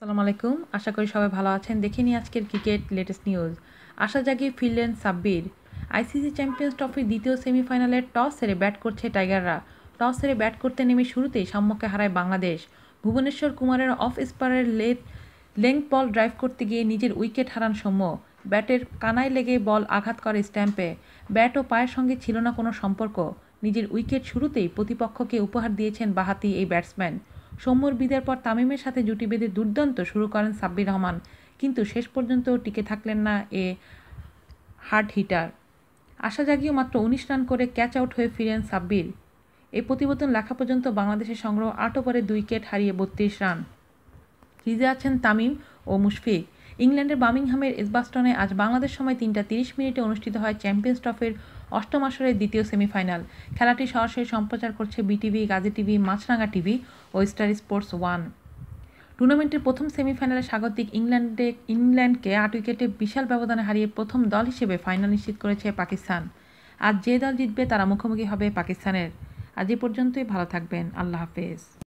আসসালামু আলাইকুম। আশা করি সবাই ভালো আছেন। দেখে নিই আজকের ক্রিকেট লেটেস্ট নিউজ আশা জাগিয়ে ফিরলেন সাব্বির। আইসিসি চ্যাম্পিয়ন্স ট্রফির দ্বিতীয় সেমিফাইনালে টস সেরে ব্যাট করছে টাইগাররা। টস সেরে ব্যাট করতে নেমে শুরুতেই সাম্যকে হারায় বাংলাদেশ। ভুবনেশ্বর কুমারের অফ স্পারের লেট লেং বল ড্রাইভ করতে গিয়ে নিজের উইকেট হারান সৌম্য। ব্যাটের কানায় লেগে বল আঘাত করে স্ট্যাম্পে। ব্যাট ও পায়ের সঙ্গে ছিল না কোনো সম্পর্ক। নিজের উইকেট শুরুতেই প্রতিপক্ষকে উপহার দিয়েছেন বাহাতি এই ব্যাটসম্যান সৌম্যর বিদের পর তামিমের সাথে জুটি বেঁধে দুর্দান্ত শুরু করেন সাব্বির রহমান। কিন্তু শেষ পর্যন্ত টিকে থাকলেন না এ হার্ড হিটার। আশা জাগিয়েও মাত্র উনিশ রান করে ক্যাচ আউট হয়ে ফিরেন সাব্বির। এই প্রতিবেদন লেখা পর্যন্ত বাংলাদেশের সংগ্রহ আট ওভারে দুই কেট হারিয়ে বত্রিশ রান। ক্রিজে আছেন তামিম ও মুশফিক। ইংল্যান্ডের বার্মিংহামের এসবাস্টনে আজ বাংলাদেশ সময় তিনটা তিরিশ মিনিটে অনুষ্ঠিত হয় চ্যাম্পিয়ন্স ট্রফির অষ্টম আসরের দ্বিতীয় সেমিফাইনাল। খেলাটি সরাসরি সম্প্রচার করছে BTV, Gazi TV Maasranga TV ও স্টার স্পোর্টস ওয়ান। টুর্নামেন্টের প্রথম সেমিফাইনালে স্বাগতিক ইংল্যান্ডে, ইংল্যান্ডকে আট উইকেটে বিশাল ব্যবধানে হারিয়ে প্রথম দল হিসেবে ফাইনাল নিশ্চিত করেছে পাকিস্তান। আজ যে দল জিতবে তারা মুখোমুখি হবে পাকিস্তানের। আজ এ পর্যন্তই, ভালো থাকবেন, আল্লাহ হাফেজ।